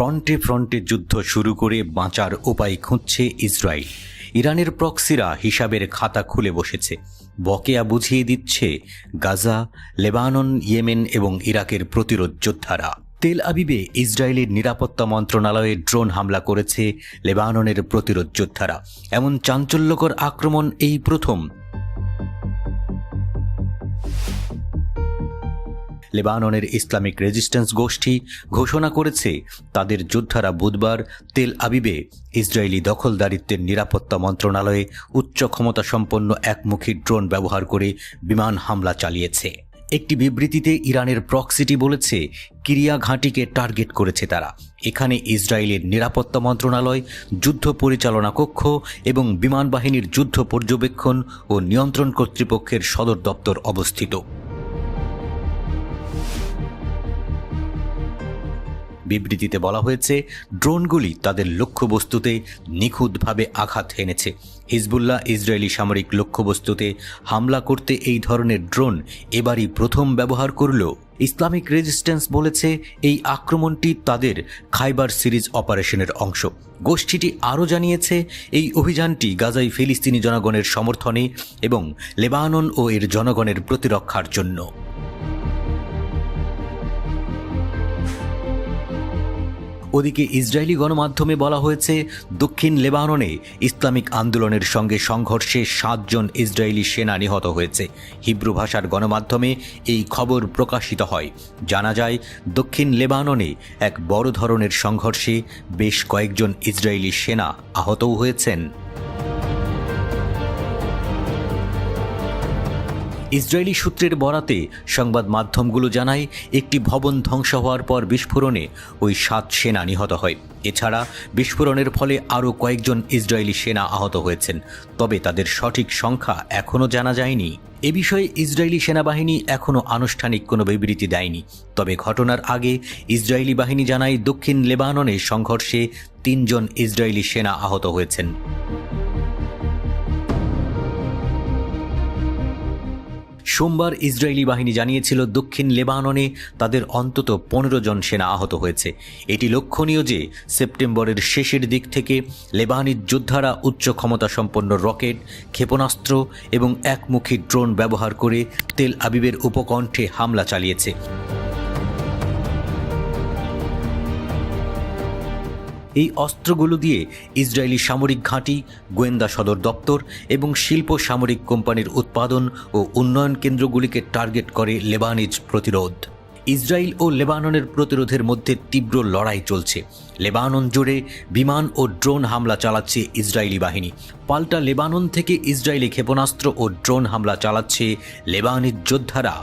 ফ্রন্টে ফ্রন্টে যুদ্ধ শুরু করে বাঁচার উপায় খুঁজছে ইসরায়েল। ইরানের প্রক্সিরা হিসাবের খাতা খুলে বসেছে। বকেয়া বুঝিয়ে দিচ্ছে গাজা, লেবানন, ইয়েমেন এবং ইরাকের প্রতিরোধ যোদ্ধারা। তেল আবিবে ইসরায়েলের নিরাপত্তা মন্ত্রণালয়ে ড্রোন হামলা করেছে লেবাননের প্রতিরোধ যোদ্ধারা। এমন চাঞ্চল্যকর আক্রমণ এই প্রথম লেবাননের ইসলামিক রেজিস্ট্যান্স গোষ্ঠী ঘোষণা করেছে, তাদের যোদ্ধারা বুধবার তেল আবিবে ইসরায়েলি দখলদারিত্বের নিরাপত্তা মন্ত্রণালয়ে উচ্চ ক্ষমতা সম্পন্ন একমুখী ড্রোন ব্যবহার করে বিমান হামলা চালিয়েছে। একটি বিবৃতিতে ইরানের প্রক্সিটি বলেছে, কিরিয়া ঘাঁটিকে টার্গেট করেছে তারা। এখানে ইসরায়েলের নিরাপত্তা মন্ত্রণালয়, যুদ্ধ পরিচালনা কক্ষ এবং বিমান বাহিনীর যুদ্ধ পর্যবেক্ষণ ও নিয়ন্ত্রণ কর্তৃপক্ষের সদর দপ্তর অবস্থিত। বিবৃতিতে বলা হয়েছে, ড্রোনগুলি তাদের লক্ষ্যবস্তুতে নিখুঁতভাবে আঘাত হেনেছে। হিজবুল্লাহ ইসরায়েলি সামরিক লক্ষ্যবস্তুতে হামলা করতে এই ধরনের ড্রোন এবারই প্রথম ব্যবহার করল। ইসলামিক রেজিস্ট্যান্স বলেছে, এই আক্রমণটি তাদের খাইবার সিরিজ অপারেশনের অংশ। গোষ্ঠীটি আরও জানিয়েছে, এই অভিযানটি গাজাই ফিলিস্তিনি জনগণের সমর্থনে এবং লেবানন ও এর জনগণের প্রতিরক্ষার জন্য। ওদিকে ইসরায়েলি গণমাধ্যমে বলা হয়েছে, দক্ষিণ লেবাননে ইসলামিক আন্দোলনের সঙ্গে সংঘর্ষে সাতজন ইসরায়েলি সেনা নিহত হয়েছে। হিব্রু ভাষার গণমাধ্যমে এই খবর প্রকাশিত হয়। জানা যায়, দক্ষিণ লেবাননে এক বড় ধরনের সংঘর্ষে বেশ কয়েকজন ইসরায়েলি সেনা আহতও হয়েছেন। ইসরায়েলি সূত্রের বরাতে সংবাদ মাধ্যমগুলো জানায়, একটি ভবন ধ্বংস হওয়ার পর বিস্ফোরণে ওই সাত সেনা নিহত হয়। এছাড়া বিস্ফোরণের ফলে আরও কয়েকজন ইসরায়েলি সেনা আহত হয়েছেন। তবে তাদের সঠিক সংখ্যা এখনও জানা যায়নি। এ বিষয়ে ইসরায়েলি সেনাবাহিনী এখনও আনুষ্ঠানিক কোনো বিবৃতি দেয়নি। তবে ঘটনার আগে ইসরায়েলি বাহিনী জানায়, দক্ষিণ লেবাননে সংঘর্ষে তিনজন ইসরায়েলি সেনা আহত হয়েছেন। সোমবার ইসরায়েলি বাহিনী জানিয়েছিল দক্ষিণ লেবাননে তাদের অন্তত পনেরো জন সেনা আহত হয়েছে। এটি লক্ষণীয় যে সেপ্টেম্বরের শেষের দিক থেকে লেবানির যোদ্ধারা উচ্চ ক্ষমতা সম্পন্ন রকেট, ক্ষেপণাস্ত্র এবং একমুখী ড্রোন ব্যবহার করে তেল আবিবের উপকণ্ঠে হামলা চালিয়েছে। এই অস্ত্রগুলো দিয়ে ইসরায়েলি সামরিক ঘাঁটি, গোয়েন্দা সদর দপ্তর এবং শিল্প সামরিক কোম্পানির উৎপাদন ও উন্নয়ন কেন্দ্রগুলিকে টার্গেট করে লেবানিজ প্রতিরোধ। ইসরায়েল ও লেবাননের প্রতিরোধের মধ্যে তীব্র লড়াই চলছে। লেবানন জুড়ে বিমান ও ড্রোন হামলা চালাচ্ছে ইসরায়েলি বাহিনী। পাল্টা লেবানন থেকে ইসরায়েলি ক্ষেপণাস্ত্র ও ড্রোন হামলা চালাচ্ছে লেবানিজ যোদ্ধারা।